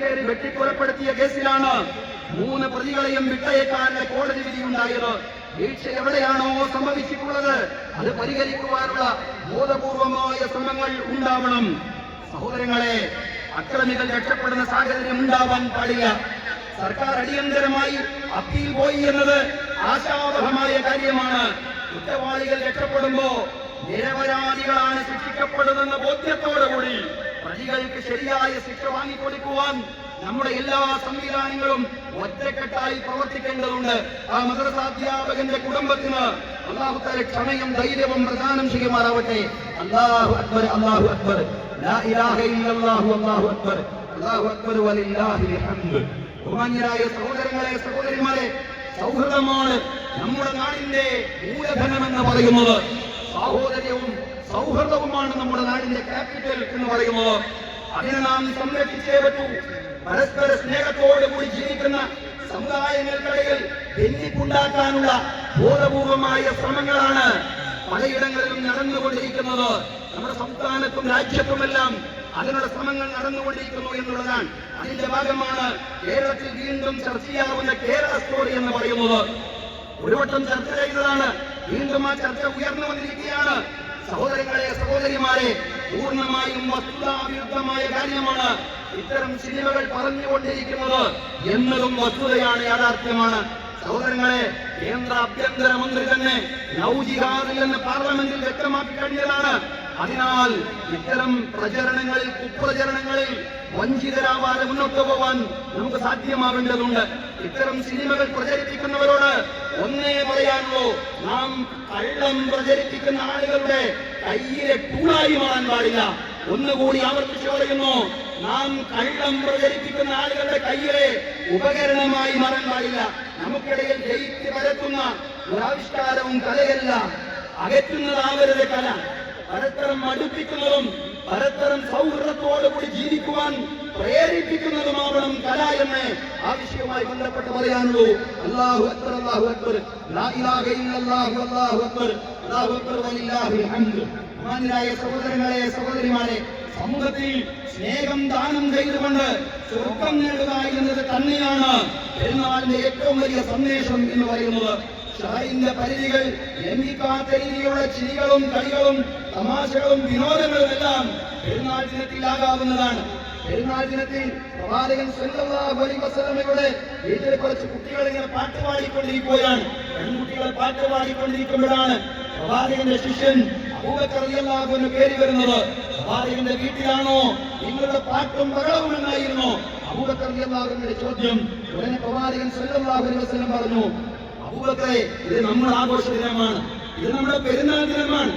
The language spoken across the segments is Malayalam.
കയറി വെട്ടിക്കൊലപ്പെടുത്തിയ കേസിലാണ് മൂന്ന് പ്രതികളെയും വിട്ടയക്കാനുള്ള കോടതി വിധിയുണ്ടായത് വീഴ്ച എവിടെയാണോ സംഭവിച്ചിട്ടുള്ളത് അത് പരിഹരിക്കുവാനുള്ള ബോധപൂർവമായ ശ്രമങ്ങൾ ഉണ്ടാവണം. സഹോദരങ്ങളെ അക്രമികൾ രക്ഷപ്പെടുന്ന സാഹചര്യം ഉണ്ടാവാൻ പാടില്ല. സർക്കാർ അടിയന്തരമായി അപ്പീൽ പോയി എന്നത് ആശാവഹമായ കാര്യമാണ്. കുറ്റവാളികൾ രക്ഷപ്പെടുമ്പോ നിരപരാധികളാണ് ശിക്ഷിക്കപ്പെടുന്നെന്ന ബോധ്യത്തോടുകൂടി പ്രതികൾക്ക് ശരിയായ ശിക്ഷ വാങ്ങിക്കൊടുക്കുവാൻ നമ്മുടെ എല്ലാ സംവിധാനങ്ങളും ഒറ്റക്കെട്ടായി പ്രവർത്തിക്കേണ്ടതുണ്ട്. ആ മദ്രസാധ്യാപകന്റെ കുടുംബത്തിന് അള്ളാഹുത്താലെ ക്ഷമയും ധൈര്യവും പ്രദാനം ചെയ്യുമാറാവട്ടെ. അള്ളാഹു അക്ബർ അള്ളാഹു അക്ബർ. അല്ലാഹു അക്ബർ. ബഹുമാന്യരായ സഹോദരങ്ങളെ സഹോദരിമാരെ സൗഹൃദമാണ് നമ്മുടെ നാടിന്റെ മൂലധനം എന്ന് പറയുന്നത്. സാഹോദര്യവും സൗഹൃദവുമാണ് നമ്മുടെ നാടിന്റെ ക്യാപിറ്റൽ എന്ന് പറയുന്നത്. അതിനെ നാം സംരക്ഷിച്ചേ പറ്റൂ. പരസ്പര സ്നേഹത്തോടുകൂടി ജീവിക്കുന്ന സമുദായങ്ങൾക്കിടയിൽ ഭിന്നിപ്പുണ്ടാക്കാനുള്ള ബോധപൂർവമായ ശ്രമങ്ങളാണ് പലയിടങ്ങളിലും നടന്നുകൊണ്ടിരിക്കുന്നത്. നമ്മുടെ സംസ്ഥാനത്തും രാജ്യത്തുമെല്ലാം അതിനുള്ള ശ്രമങ്ങൾ നടന്നുകൊണ്ടിരിക്കുന്നു എന്നുള്ളതാണ്. അതിന്റെ ഭാഗമാണ് കേരളത്തിൽ വീണ്ടും ചർച്ച ചെയ്യാവുന്ന കേരള സ്റ്റോറി എന്ന് പറയുന്നത്. ഒരു വട്ടം ചർച്ച ചെയ്തതാണ്. വീണ്ടും ആ ചർച്ച ഉയർന്നു വന്നിരിക്കുകയാണ്. സഹോദരങ്ങളെ സഹോദരിമാരെ പൂർണമായും വസ്തുതാവിരുദ്ധമായ കാര്യമാണ് ഇത്തരം സിനിമകൾ പറഞ്ഞുകൊണ്ടിരിക്കുന്നത് എന്നതും വസ്തുതയാണ് യാഥാർത്ഥ്യമാണ്. സഹോദരങ്ങളെ കേന്ദ്ര ആഭ്യന്തര മന്ത്രി തന്നെ ജിഹാദിൽ എന്ന് പാർലമെന്റിൽ വ്യക്തമാക്കി കഴിഞ്ഞതാണ്. അതിനാൽ ഇത്തരം പ്രചരണങ്ങളിൽ കുപ്രചരണങ്ങളിൽ വഞ്ചിതരാവാതെ മുന്നോട്ട് പോവാൻ നമുക്ക് സാധ്യമാവേണ്ടതുണ്ട്. ഇത്തരം സിനിമകൾ പ്രചരിപ്പിക്കുന്നവരോട് ഒന്നേ പറയാനുള്ളൂ. നാം കള്ളം പ്രചരിപ്പിക്കുന്ന ആളുകളുടെ കയ്യിലെ ടൂളായി മാറാൻ പാടില്ല. ഒന്നുകൂടി ആവർത്തിച്ചു പറയുന്നു. നാം കള്ളം പ്രചരിപ്പിക്കുന്ന ആളുകളുടെ കയ്യിലെ ഉപകരണമായി മാറാൻ പാടില്ല. നമുക്കിടയിൽ ജയിച്ച് പരത്തുന്ന ഒരാവിഷ്കാരവും കലയല്ല. അകറ്റുന്നതാവരുത് കല. പരസ്പരം അടുപ്പിക്കുന്നതും പരസ്പരം സൗഹൃദത്തോടുകൂടി ജീവിക്കുവാൻ പ്രേരിപ്പിക്കുന്നതുമാവണം കല എന്ന് ആവശ്യവുമായി ബന്ധപ്പെട്ട് പറയാനുള്ളൂ. സഹോദരങ്ങളെ സഹോദരിമാരെ സമൂഹത്തിൽ സ്നേഹം ദാനം ചെയ്തുകൊണ്ട് സ്വർഗം നേടുക എന്നത് തന്നെയാണ് പെരുന്നാളിന്റെ ഏറ്റവും വലിയ സന്ദേശം എന്ന് പറയുന്നത്. ഷായിന്റെ പരിധികൾ ലംഘിക്കാത്ത രീതിയിലുള്ള ചിരികളും കളികളും തമാശകളും വിനോദങ്ങളും എല്ലാം പെരുന്നാൾ ദിനത്തിലാകാവുന്നതാണ് പെരുന്നാൾ ദിനത്തിൽ പ്രവാചകൻ സ്വന്തമയുടെ വീട്ടിൽ കുറച്ച് കുട്ടികൾ ഇങ്ങനെ പാട്ട് പാടിക്കൊണ്ടിരിക്കുകയാണ്. പെൺകുട്ടികൾ പാട്ട് പാടിക്കൊണ്ടിരിക്കുമ്പോഴാണ് പ്രവാചകന്റെ ശിഷ്യൻ അൻഹു കയറി വരുന്നത്. പ്രവാചകന്റെ വീട്ടിലാണോ? നിങ്ങളുടെ പാട്ടും ബഹളവും എന്നായിരുന്നു. അബൂബക്കർ റളിയല്ലാഹു ചോദ്യം. ഉടനെ പ്രവാചകൻ അലൈഹി വസല്ലം പറഞ്ഞു അബൂബക്കറെ ഇത് നമ്മുടെ ആഘോഷ ദിനമാണ്. ഇത് നമ്മുടെ പെരുന്നാൾ ദിനമാണ്.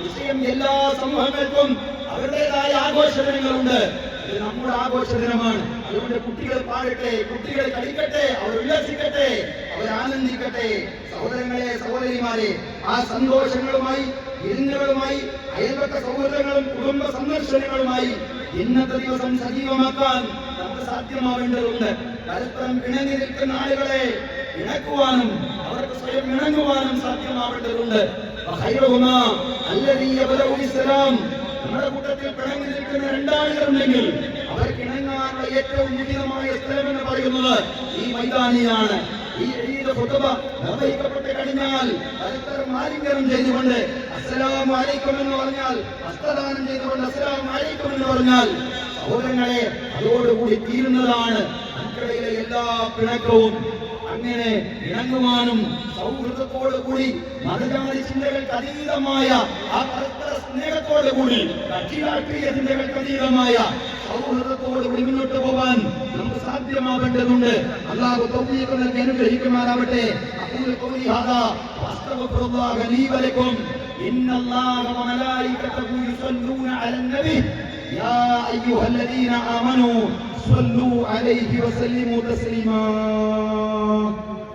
വിഷയം എല്ലാ സമൂഹങ്ങൾക്കും അവരുടേതായ ആഘോഷ ദിനങ്ങളുണ്ട് ഇത് നമ്മുടെ ആഘോഷ ദിനമാണ് അതുകൊണ്ട് കുട്ടികൾ പാടട്ടെ കുട്ടികൾ കളിക്കട്ടെ അവർ ഉല്ലസിക്കട്ടെ അവർ ആനന്ദിക്കട്ടെ. സഹോദരങ്ങളെ സഹോദരിമാരെ ആ സന്തോഷങ്ങളുമായി വിരുന്നുകളുമായി അയൽപ്പെട്ട സൗഹൃദങ്ങളും കുടുംബ സന്ദർശനങ്ങളുമായി ഇന്നത്തെ ദിവസം സജീവമാക്കാൻ നമുക്ക് സാധ്യമാവേണ്ടതുണ്ട്. പരസ്പരം പിണങ്ങി നിൽക്കുന്ന ആളുകളെ ഇണക്കുവാനും അവർക്ക് സ്വയം ഇണങ്ങുവാനും സാധ്യമാവേണ്ടതുണ്ട്. നമ്മുടെ കൂട്ടത്തിൽ പിണങ്ങി നിൽക്കുന്ന രണ്ടാളുകളുണ്ടെങ്കിൽ അവർക്ക് ഇണങ്ങാനുള്ള ഏറ്റവും ഉചിതമായ സ്ഥലം എന്ന് പറയുന്നത് ഈ മൈതാനിയാണ്. ഈ എഴുതിയ ഖുതുബ നിർവഹിക്കപ്പെട്ട് കഴിഞ്ഞാൽ പരസ്പരം ആലിംഗനം ചെയ്തുകൊണ്ട് അസ്സലാമു അലൈക്കും എന്ന് പറഞ്ഞാൽ ഹസ്തദാനം ചെയ്തുകൊണ്ട് അസ്സലാമു അലൈക്കും എന്ന് പറഞ്ഞാൽ സഹോദരങ്ങളെ അതോടുകൂടി തീരുന്നതാണ്. നമുക്കിടയിലെ എല്ലാ പിണക്കവും അങ്ങനെ ഇണങ്ങുവാനും സൗഹൃദത്തോടു കൂടി മതജാതി ചിന്തകൾക്ക് അതീതമായ ആ പരസ്പര സ്നേഹത്തോടു കൂടി കക്ഷി രാഷ്ട്രീയ ചിന്തകൾക്ക് അതീതമായ സൗഹൃദത്തോടു കൂടി മുന്നോട്ട് പോവാൻ നമുക്ക് സാധ്യമാവേണ്ടതുണ്ട് അള്ളാഹു തൗഫീഖ് നൽകി അനുഗ്രഹിക്കുമാറാവട്ടെ അഖൂലു ഖൗലി ഹാദാ വഅസ്തഗ്ഫിറുല്ലാഹ ലീ വലക്കും ഇന്നല്ലാഹ വമലായികതഹു യുസല്ലൂന അലൻ നബി യാ അയ്യുഹല്ലദീന ആമനൂ صلوا عليه وسلموا تسليما Lord.